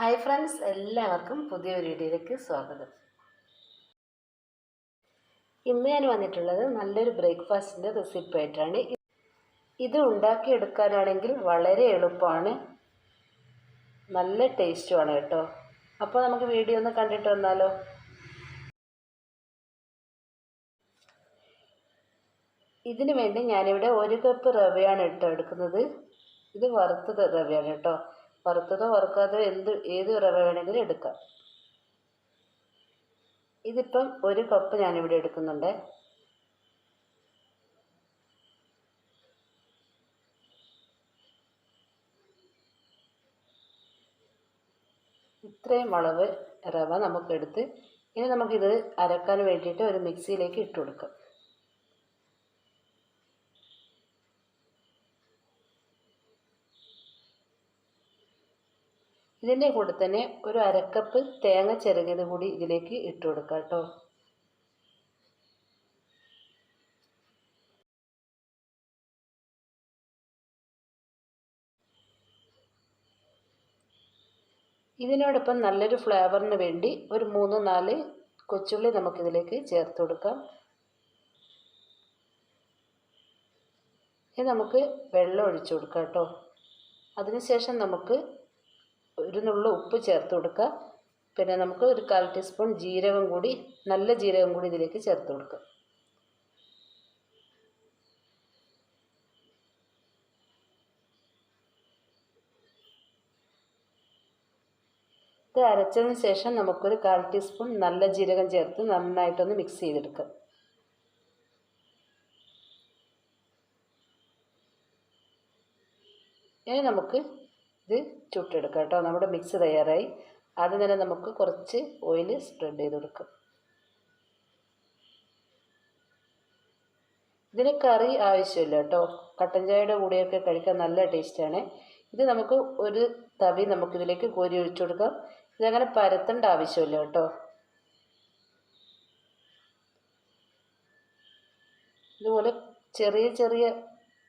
Hi friends എല്ലാവർക്കും പുതിയൊരു വീഡിയോയിലേക്ക് സ്വാഗതം. ഇന്ന് ഞാൻ വന്നിട്ടുള്ളത് നല്ലൊരു ബ്രേക്ക്ഫാസ്റ്റിന്റെ റെസിപ്പി ആയിട്ടാണ് ഇത് ഉണ്ടാക്കിയെടുക്കാനാണെങ്കിൽ വളരെ എളുപ്പമാണ്. നല്ല ടേസ്റ്റുമാണ് കേട്ടോ. അപ്പോൾ നമുക്ക് വീഡിയോ ഒന്ന് കണ്ടിട്ട് വന്നാലോ? ഇതിനു വേണ്ടി ഞാനിവിടെ ഒരു കപ്പ് റവയാണ് ഇട്ടെടുക്കുന്നത് ഇത് വറുത്തത് റവയാണ് കേട്ടോ. വറുത്തതോ വറുക്കാതോ എന്ത് ഏത് റവ വേണമെങ്കിലും എടുക്കാം. ഇതിപ്പം ഒരു കപ്പ് ഞാനിവിടെ എടുക്കുന്നുണ്ട്. ഇത്രയും അളവ് റവ നമുക്കെടുത്ത് ഇനി നമുക്കിത് അരക്കാൻ വേണ്ടിയിട്ട് ഒരു മിക്സിയിലേക്ക് ഇട്ട് കൊടുക്കാം. ഇതിന്റെ കൂടെ തന്നെ ഒരു അരക്കപ്പ് തേങ്ങ ചിരകിയത് കൂടി ഇതിലേക്ക് ഇട്ട് കൊടുക്കാം കേട്ടോ. ഇതിനോടൊപ്പം നല്ലൊരു ഫ്ലേവറിന് വേണ്ടി ഒരു മൂന്ന് നാല് കൊച്ചുള്ളി നമുക്കിതിലേക്ക് ചേർത്ത് കൊടുക്കാം. ഇനി നമുക്ക് വെള്ളം ഒഴിച്ചു കൊടുക്കാം കേട്ടോ. അതിനുശേഷം നമുക്ക് ഒരു നുള്ള ഉപ്പ് ചേർത്ത് കൊടുക്കുക. പിന്നെ നമുക്ക് ഒരു കാൽ ടീസ്പൂൺ ജീരകം കൂടി നല്ല ജീരകം കൂടി ഇതിലേക്ക് ചേർത്ത് കൊടുക്കുക. ഇത് അരച്ചതിന് ശേഷം നമുക്കൊരു കാൽ ടീസ്പൂൺ നല്ല ജീരകം ചേർത്ത് നന്നായിട്ടൊന്ന് മിക്സ് ചെയ്തെടുക്കുക. ഇനി നമുക്ക് ഇത് ചുട്ടെടുക്കാം കേട്ടോ. നമ്മുടെ മിക്സ് തയ്യാറായി. ആദ്യം തന്നെ നമുക്ക് കുറച്ച് ഓയിൽ സ്പ്രെഡ് ചെയ്ത് കൊടുക്കാം. ഇതിന് കറി ആവശ്യമില്ല കേട്ടോ. കട്ടൻ ചായയുടെ കൂടെയൊക്കെ കഴിക്കാൻ നല്ല ടേസ്റ്റാണ് ഇത് നമുക്ക് ഒരു തവി നമുക്കിതിലേക്ക് കോരി ഒഴിച്ചു കൊടുക്കാം. ഇതങ്ങനെ പരത്തേണ്ട ആവശ്യമില്ല കേട്ടോ. ഇതുപോലെ ചെറിയ ചെറിയ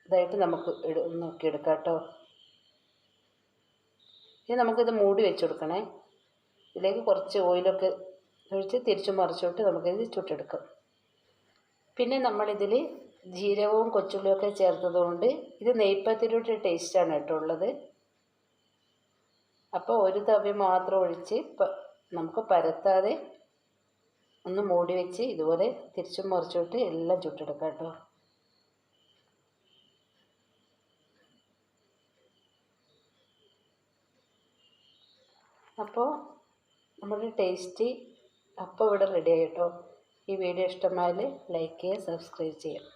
ഇതായിട്ട് നമുക്ക് നോക്കിയെടുക്കാം കേട്ടോ. ഇനി നമുക്കിത് മൂടി വെച്ച് കൊടുക്കണേ ഇതിലേക്ക് കുറച്ച് ഓയിലൊക്കെ ഒഴിച്ച് തിരിച്ചു മറിച്ചോട്ട് നമുക്കിത് ചുട്ടെടുക്കാം. പിന്നെ നമ്മളിതിൽ ജീരകവും കൊച്ചുള്ളിയൊക്കെ ചേർത്തതുകൊണ്ട് ഇത് നെയ്പ്പത്തിലോട്ട് ടേസ്റ്റാണ് കേട്ടോ ഉള്ളത്. അപ്പോൾ ഒരു തവി മാത്രം ഒഴിച്ച് നമുക്ക് പരത്താതെ ഒന്ന് മൂടി വെച്ച് ഇതുപോലെ തിരിച്ചും മറിച്ചോട്ട് എല്ലാം ചുട്ടെടുക്കാം കേട്ടോ. അപ്പോൾ നമ്മുടെ ടേസ്റ്റി അപ്പം ഇവിടെ റെഡി ആയിട്ടോ ഈ വീഡിയോ ഇഷ്ടമായാൽ ലൈക്ക് ചെയ്യുക സബ്സ്ക്രൈബ് ചെയ്യുക.